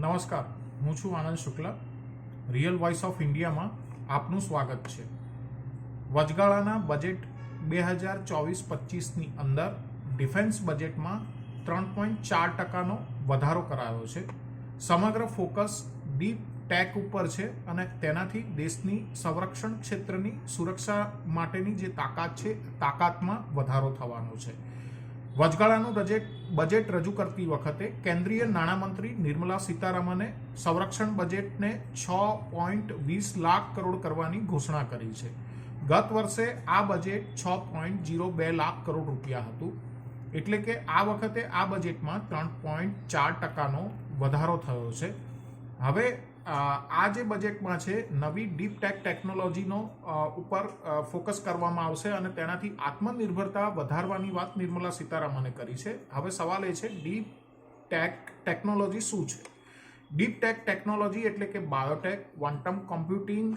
નમસ્કાર, હું છું Anand Shukla. Real voice of ઇન્ડિયામાં આપનું સ્વાગત છે. વચગાળાના બજેટ બે હજાર ચોવીસ પચીસની અંદર ડિફેન્સ બજેટમાં ત્રણ પોઈન્ટ ચાર ટકાનો વધારો કરાયો છે. સમગ્ર ફોકસ ડીપ ટેક ઉપર છે અને તેનાથી દેશની સંરક્ષણ ક્ષેત્રની સુરક્ષા માટેની જે તાકાત છે, તાકાતમાં વધારો થવાનો છે. વચગાળાનું બજેટ બજેટ રજૂ કરતી વખતે કેન્દ્રીય નાણામંત્રી નિર્મલા સીતારામને સંરક્ષણ બજેટને છ પોઈન્ટ વીસ લાખ કરોડ કરવાની ઘોષણા કરી છે. ગત વર્ષે આ બજેટ છ પોઈન્ટ જીરો બે લાખ કરોડ રૂપિયા હતું. એટલે કે આ વખતે આ બજેટમાં ત્રણ પોઈન્ટ ચાર ટકાનો વધારો થયો છે. હવે આ જે બજેટમાં છે, નવી ડીપ ટેક ટેકનોલોજીનો ઉપર ફોકસ કરવામાં આવશે અને તેનાથી આત્મનિર્ભરતા વધારવાની વાત નિર્મલા સીતારામને કરી છે. હવે સવાલ એ છે, ડીપ ટેક ટેકનોલોજી શું છે? ડીપ ટેક ટેકનોલોજી એટલે કે biotech, quantum computing,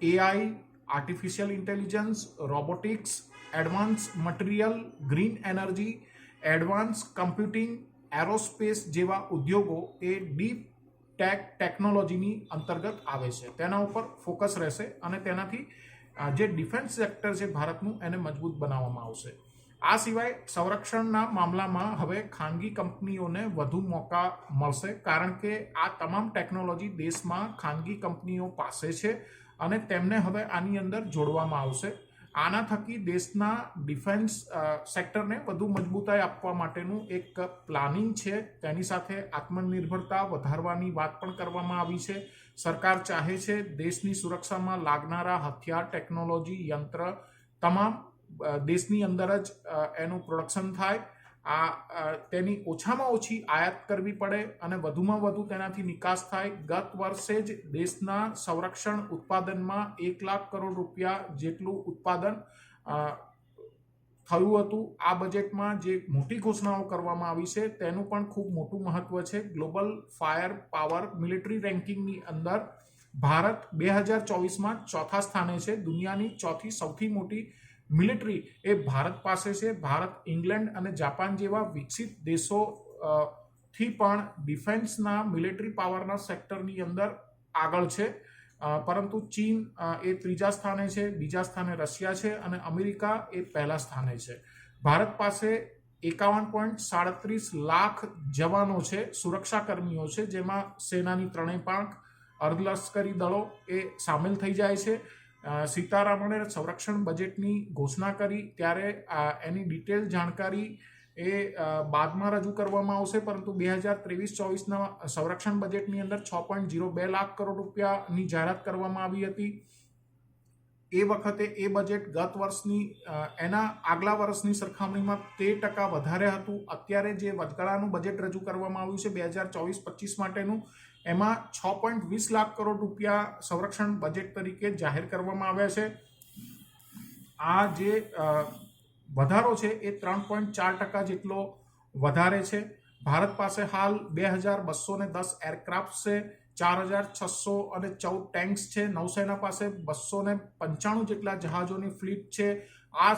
AI, artificial intelligence, robotics, advance material, green energy, advance computing, aerospace જેવા ઉદ્યોગો એ ડીપ ટેક ટેકનોલોજીની અંતર્ગત આવે છે. તેના ઉપર ફોકસ રહેશે અને તેનાથી જે ડિફેન્સ સેક્ટર છે ભારતનું એને મજબૂત બનાવવામાં આવશે. આ સિવાય સંરક્ષણના મામલામાં હવે ખાનગી કંપનીઓને વધુ મોકા મળશે કારણ કે આ તમામ ટેકનોલોજી દેશમાં ખાનગી કંપનીઓ પાસે છે અને તેમને હવે આની અંદર જોડવામાં આવશે. આના થકી દેશના ડિફેન્સ સેક્ટરને વધુ મજબૂતાઈ આપવા માટેનું એક પ્લાનિંગ છે. તેની સાથે આત્મનિર્ભરતા વધારવાની વાત પણ કરવામાં આવી છે. સરકાર ચાહે છે દેશની સુરક્ષામાં લાગનારા હથિયાર, ટેકનોલોજી, યંત્ર તમામ દેશની અંદર જ એનું પ્રોડક્શન થાય. આ તેની ઓછામાં ઓછી આયાત કરવી પડે અને વધુમાં વધુ તેનાથી નિકાસ થાય. ગત વર્ષે જ દેશના સંરક્ષણ ઉત્પાદનમાં એક લાખ કરોડ રૂપિયા જેટલું ઉત્પાદન થયું હતું. આ બજેટમાં જે મોટી ઘોષણાઓ કરવામાં આવી છે તેનું પણ ખૂબ મોટું મહત્વ છે. ગ્લોબલ ફાયર પાવર મિલિટરી રેન્કિંગની અંદર ભારત બે હજાર ચોવીસમાં ચોથા સ્થાને છે. દુનિયાની ચોથી સૌથી મોટી મિલિટરી એ ભારત પાસે છે. ભારત, ઇંગ્લેન્ડ અને જાપાન જેવા વિકસિત દેશો થી પણ ડિફેન્સના મિલિટરી પાવરના સેક્ટરની અંદર આગળ છે. પરંતુ ચીન એ ત્રીજા સ્થાને છે, બીજા સ્થાને રશિયા છે અને અમેરિકા એ પહેલા સ્થાને છે. ભારત પાસે એકાવન પોઈન્ટ સાડત્રીસ લાખ જવાનો છે, સુરક્ષાકર્મીઓ છે, જેમાં સેનાની ત્રણેય પાંખ, અર્ધલશ્કરી દળો એ સામેલ થઈ જાય છે. સીતારામણે સંરક્ષણ બજેટની ઘોષણા કરી, ત્યારે એની ડિટેલ જાણકારી એ બાદમાં રજૂ કરવામાં આવશે, પરંતુ બે હજાર ત્રેવીસ ચોવીસના સંરક્ષણ બજેટની અંદર છ પોઈન્ટ જીરો બે લાખ કરોડ રૂપિયાની જાહેરાત કરવામાં આવી હતી. એ વખતે એ બજેટ ગત વર્ષની એના આગલા વર્ષની સરખામણીમાં તેર ટકા વધારે હતું. અત્યારે જે વચગાળાનું બજેટ રજૂ કરવામાં આવ્યું છે, બે હજાર ચોવીસ પચીસ માટેનું, એમાં છ પોઈન્ટ વીસ લાખ કરોડ રૂપિયા સંરક્ષણ બજેટ તરીકે જાહેર કરવામાં આવ્યા છે. આ જે વધારો છે એ ત્રણ પોઈન્ટ ચાર ટકા જેટલો વધારે છે. ભારત પાસે હાલ બે હજાર બસો દસ એરક્રાફ્ટ છે. ચાર હજાર છસો અને ચૌદ ટેન્ક્સ છે. નૌસેના પાસે બસો ને પંચાણું જેટલા જહાજોની ફ્લીટ છે. આ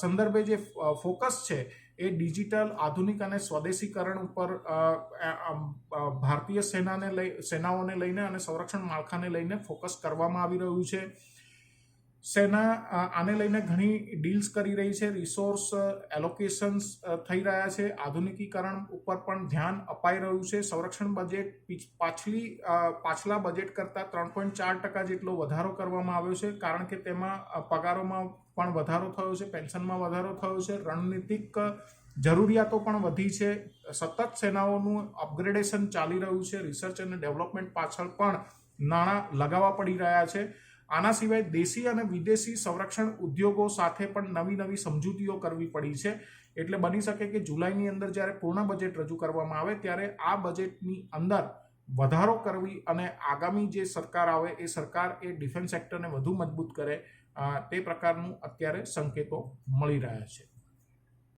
સંદર્ભે જે ફોકસ છે એ ડિજિટલ આધુનિક અને સ્વદેશીકરણ ઉપર ભારતીય સેનાને લઈ, સેનાઓને લઈને અને સંરક્ષણ માળખાને લઈને ફોકસ કરવામાં આવી રહ્યું છે. સેના આને લઈને ઘણી ડીલ્સ કરી રહી છે, રિસોર્સ એલોકેશન્સ થઈ રહ્યા છે, આધુનિકીકરણ ઉપર પણ ધ્યાન અપાઈ રહ્યું છે. સંરક્ષણ બજેટ પીછ- પાછલી પાછલા બજેટ કરતાં ત્રણ પોઈન્ટ ચાર ટકા જેટલો વધારો કરવામાં આવ્યો છે, કારણ કે તેમાં પગારોમાં પણ વધારો થયો છે, પેન્શનમાં વધારો થયો છે, રણનીતિક જરૂરિયાતો પણ વધી છે. સતત સેનાઓનું અપગ્રેડેશન ચાલી રહ્યું છે રિસર્ચ અને ડેવલપમેન્ટ પાછળ પણ નાણાં લગાવવા પડી રહ્યા છે. આના સિવાય દેશી અને વિદેશી સંરક્ષણ ઉદ્યોગો સાથે પણ નવી નવી સમજૂતીઓ કરવી પડી છે. એટલે બની શકે કે જુલાઈની અંદર જ્યારે પૂર્ણ બજેટ રજૂ કરવામાં આવે ત્યારે આ બજેટની અંદર વધારો કરવી અને આગામી જે સરકાર આવે એ સરકાર એ ડિફેન્સ સેક્ટરને વધુ મજબૂત કરે તે પ્રકારનું અત્યારે સંકેતો મળી રહ્યા છે.